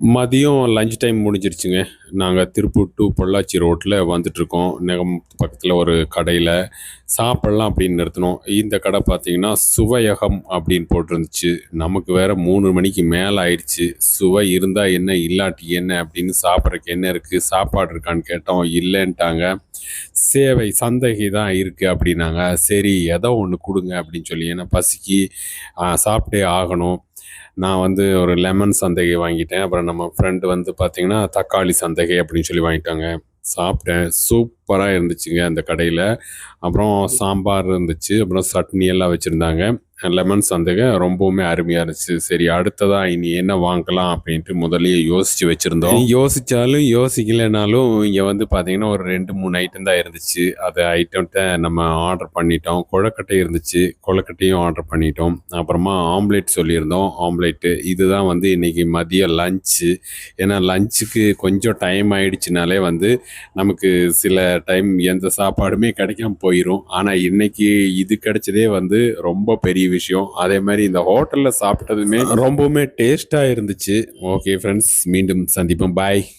மதியம் lunch time முடிஞ்சிருச்சுங்க. நாங்கள் Tiruppur to Pollachi ரோட்டில் வந்துட்டுருக்கோம் நெகம் பக்கத்தில் ஒரு கடையில் சாப்பிட்லாம் அப்படின்னு நிறுத்தினோம். இந்த கடை பார்த்தீங்கன்னா சுவையகம் அப்படின்னு போட்டிருந்துச்சு. நமக்கு வேறு மூணு மணிக்கு மேலே ஆயிடுச்சு. சுவை இருந்தால் என்ன இல்லாட்டி என்ன அப்படின்னு சாப்பிட்றதுக்கு என்ன இருக்குது சாப்பாடு இருக்கான்னு கேட்டோம். இல்லைன்ட்டாங்க. சேவை சந்தகி தான் இருக்குது அப்படின்னாங்க. சரி ஏதோ ஒன்று கொடுங்க அப்படின்னு சொல்லி ஏன்னா பசிக்கு சாப்பிட்டே ஆகணும். நான் வந்து ஒரு லெமன் சந்தகை வாங்கிட்டேன். அப்புறம் நம்ம ஃப்ரெண்டு வந்து பார்த்தீங்கன்னா தக்காளி சந்தகை அப்படின்னு சொல்லி வாங்கிட்டாங்க. சாப்பிட்டேன். சூப்பராக இருந்துச்சுங்க அந்த கடையில். அப்புறம் சாம்பார் இருந்துச்சு. அப்புறம் சட்னி எல்லாம் வச்சுருந்தாங்க. லெமன் சந்தகை ரொம்பவுமே அருமையாக இருந்துச்சு. சரி அடுத்ததாக இனி என்ன வாங்கலாம் அப்படின்ட்டு முதல்லயே யோசித்து வச்சுருந்தோம். யோசித்தாலும் யோசிக்கலைனாலும் இங்கே வந்து பார்த்தீங்கன்னா ஒரு ரெண்டு மூணு ஐட்டம் தான் இருந்துச்சு. அது ஐட்டம்கிட்ட நம்ம ஆர்டர் பண்ணிட்டோம். கொழக்கட்டை இருந்துச்சு. கொழக்கட்டையும் ஆர்டர் பண்ணிட்டோம். அப்புறமா ஆம்லேட் சொல்லியிருந்தோம். ஆம்லேட்டு இதுதான் வந்து இன்னைக்கு மதியம் லஞ்சு ஏன்னா லஞ்சுக்கு கொஞ்சம் டைம் ஆயிடுச்சுனாலே வந்து நமக்கு சில டைம் எந்த சாப்பாடுமே கிடைக்காம போயிடும் ஆனால் இன்னைக்கு இது கிடைச்சதே வந்து ரொம்ப பெரிய விஷயம். அதே மாதிரி இந்த ஹோட்டலில் சாப்பிட்டதுமே ரொம்பவுமே டேஸ்ட்டாக இருந்துச்சு. ஓகே ஃப்ரெண்ட்ஸ் மீண்டும் சந்திப்போம். பாய்